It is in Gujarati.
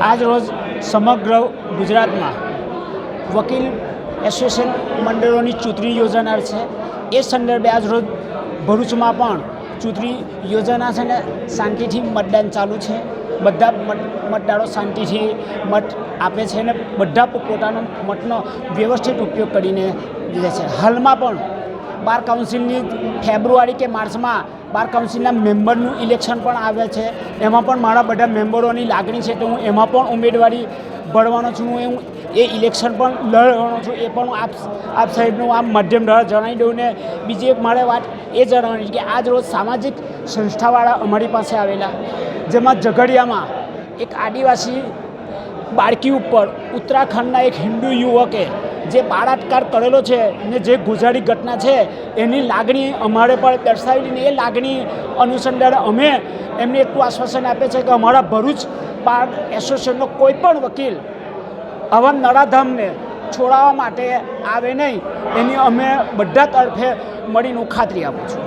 આજ રોજ સમગ્ર ગુજરાતમાં વકીલ એસોસિએશન મંડળોની ચૂંટણી યોજાનાર છે. એ સંદર્ભે આજ રોજ ભરૂચમાં પણ ચૂંટણી યોજાના છે ને શાંતિથી મતદાન ચાલુ છે. બધા મત, મતદારો શાંતિથી મત આપે છે અને બધા પોતાનો મતનો વ્યવસ્થિત ઉપયોગ કરીને લે છે. હાલમાં પણ બાર કાઉન્સિલની ફેબ્રુઆરી કે માર્ચમાં બાર કાઉન્સિલના મેમ્બરનું ઇલેક્શન પણ આવે છે. એમાં પણ મારા બધા મેમ્બરોની લાગણી છે તો હું એમાં પણ ઉમેદવારી ભરવાનો છું. હું એ ઇલેક્શન પણ લડવાનો છું. એ પણ હું આપ આપ સાહેબનું આમ માધ્યમ દ્વારા જણાવી દઉં ને બીજી એક મારે વાત એ જણાવવાની કે આજ રોજ સામાજિક સંસ્થાવાળા અમારી પાસે આવેલા, જેમાં ઝઘડિયામાં એક આદિવાસી બાળકી ઉપર ઉત્તરાખંડના એક હિન્દુ યુવકે જે બાળાત્કાર કરેલો છે ને જે ગુજારી ઘટના છે, એની લાગણી અમારે પણ દર્શાવેલી એ લાગણી અનુસંધાને અમે એમને એટલું આશ્વાસન આપે છે કે અમારા ભરૂચ બાર એસોસિએશનનો કોઈ પણ વકીલ આવા નરાધામને છોડાવવા માટે આવે નહીં, એની અમે બધા તરફે મળીને હું ખાતરી આપું છું.